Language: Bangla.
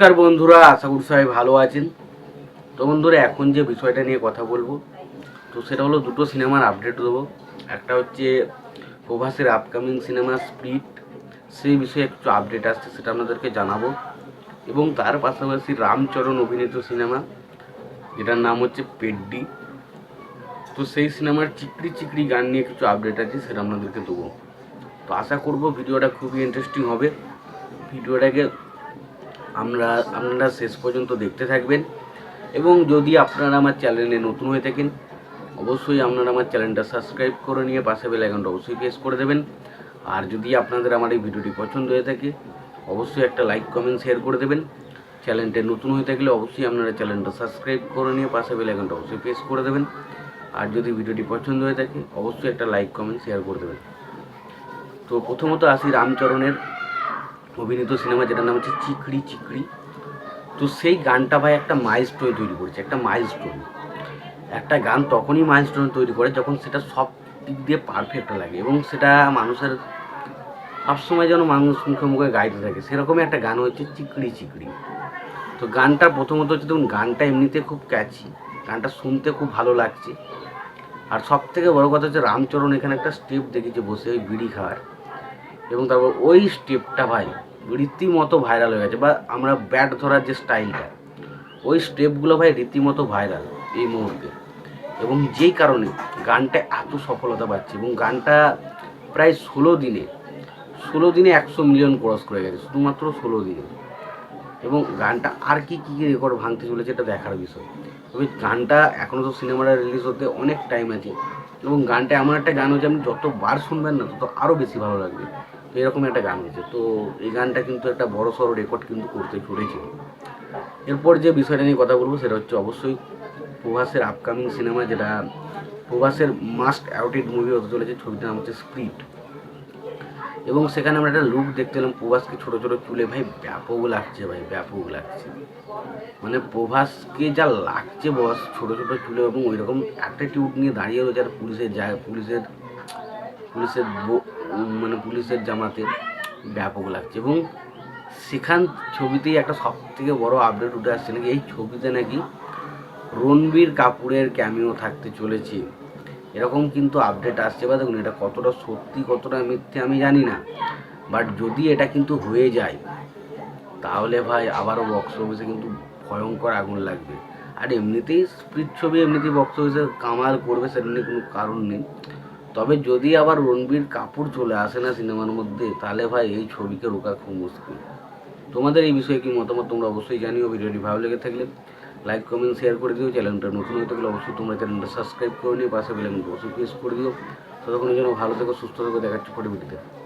নমস্কার বন্ধুরা, আশা করি সবাই ভালো আছেন। তো বন্ধুরা, এখন যে বিষয়টা নিয়ে কথা বলব, তো সেটা হলো দুটো সিনেমার আপডেট দেবো। একটা হচ্ছে প্রভাসের আপকামিং সিনেমা স্প্রিট সেই বিষয়ে একটু আপডেট আসছে সেটা আপনাদেরকে জানাব। এবং তার পাশাপাশি রামচরণ অভিনীত সিনেমা যেটার নাম হচ্ছে পেড্ডি। তো সেই সিনেমার চিকড়ি চিকড়ি গান নিয়ে কিছু আপডেট আছে সেটা আপনাদেরকে দেবো। তো আশা করব ভিডিওটা খুবই ইন্টারেস্টিং হবে। ভিডিওটাকে আমরা, আপনারা শেষ পর্যন্ত দেখতে থাকবেন। এবং যদি আপনারা আমার চ্যানেলে নতুন হয়ে থাকেন, অবশ্যই আপনারা আমার চ্যানেলটা সাবস্ক্রাইব করে নিয়ে পাশে বেল আইকনটা অবশ্যই প্রেস করে দেবেন। আর যদি আপনাদের আমার এই ভিডিওটি পছন্দ হয়ে থাকে, অবশ্যই একটা লাইক, কমেন্ট, শেয়ার করে দেবেন। চ্যানেলটা নতুন হয়ে থাকলে অবশ্যই আপনারা চ্যানেলটা সাবস্ক্রাইব করে নিয়ে পাশে বেল আইকনটা অবশ্যই প্রেস করে দেবেন। আর যদি ভিডিওটি পছন্দ হয়ে থাকে, অবশ্যই একটা লাইক, কমেন্ট, শেয়ার করে দেবেন। তো প্রথমত আসি রামচরণের অভিনীত সিনেমা যেটার নাম হচ্ছে চিকড়ি চিকড়ি। তো সেই গানটা ভাই একটা মাইলস্টোন তৈরি করেছে, একটা মাইলস্টোন একটা গান তখনই মাইলস্টোন তৈরি করে যখন সেটা সব দিক দিয়ে পারফেক্ট লাগে এবং সেটা মানুষের সবসময় যেন মানুষ মুখে মুখে গাইতে থাকে। সেরকমই একটা গান হচ্ছে চিকড়ি চিকড়ি। তো গানটা প্রথমত হচ্ছে দেখুন, গানটা এমনিতে খুব ক্যাচি গানটা শুনতে খুব ভালো লাগছে। আর সব থেকে বড় কথা হচ্ছে রামচরণ এখানে একটা স্টেপ দেখেছে বসে ওই বিড়ি খাওয়ার। এবং তারপর ওই স্টেপটা ভাই রীতিমতো ভাইরাল হয়ে গেছে বা আমরা ব্যাট ধরার যে স্টাইলটা ওই স্টেপগুলো ভাই রীতিমতো ভাইরাল এই মুহূর্তে। এবং যেই কারণে গানটা এত সফলতা পাচ্ছে এবং গানটা প্রায় ষোলো দিনে ষোলো দিনে একশো মিলিয়ন ক্রস করে গেছে, শুধুমাত্র ষোলো দিনে। এবং গানটা আর কি কী রেকর্ড ভাঙতে চলেছে এটা দেখার বিষয়। তবে গানটা এখনও তো সিনেমাটা রিলিজ হতে অনেক টাইম আছে। এবং গানটা এমন একটা গান হচ্ছে আপনি যতবার শুনবেন না, তত আরও বেশি ভালো লাগবে। এরকম একটা গান হয়েছে তো এই গানটা কিন্তু একটা বড় সড়ো রেকর্ড কিন্তু করতে চলেছে। এরপর যে বিষয়টা নিয়ে কথা বলব সেটা হচ্ছে অবশ্যই প্রভাসের আপকামিং সিনেমা যেটা, প্রভাসের মাস্ট অ্যাউটেড মুভি হতে চলেছে, ছবিটার নাম হচ্ছে স্প্রিট এবং সেখানে আমরা একটা লুক দেখতে পেলাম, প্রভাসকে ছোটো ছোটো চুলে। ভাই, ব্যাপক লাগছে ভাই, ব্যাপক লাগছে। মানে প্রভাসকে যা লাগছে বস, ছোটো ছোটো চুলে এবং ওই রকম অ্যাটিটিউড নিয়ে দাঁড়িয়ে রয়েছে আর পুলিশের যায় পুলিশের পুলিশের মানে পুলিশের জামাতে ব্যাপক লাগছে এবং সেখান ছবিতেই একটা সব থেকে বড় আপডেট উঠে আসছে নাকি, এই ছবিতে নাকি রণবীর কাপুরের ক্যামিও থাকতে চলেছে। এরকম কিন্তু আপডেট আসছে বা দেখুন এটা কতটা সত্যি, কতটা মিথ্যে আমি জানি না বাট যদি এটা কিন্তু হয়ে যায়, তাহলে ভাই আবারও বক্স অফিসে কিন্তু ভয়ঙ্কর আগুন লাগবে। আর এমনিতেই স্প্রিট ছবি এমনিতেই বক্স অফিসে কামাল করবে, সেটা নিয়ে কোনো কারণ নেই। তবে যদি আবার রণবীর কাপুর চলে আসে না সিনেমার মধ্যে, তাহলে ভাই এই ছবিকে রোকা খুব মুশকিল। তোমাদের এই বিষয়ে কি মতামত তোমরা অবশ্যই জানিও ভিডিওটি ভালো লেগে থাকলে। লাইক কমেন্ট শেয়ার করে দিও। চ্যানেলটা নতুন হয়ে থাকলে অবশ্যই তোমরা চ্যানেলটা সাবস্ক্রাইব করে নিও। পাশে বেলাইকনটা অবশ্যই প্রেস করে দিও। ততক্ষণের জন্য ভালো থেকো, সুস্থ থেকো। দেখাচ্ছি পরে ভিডিওতে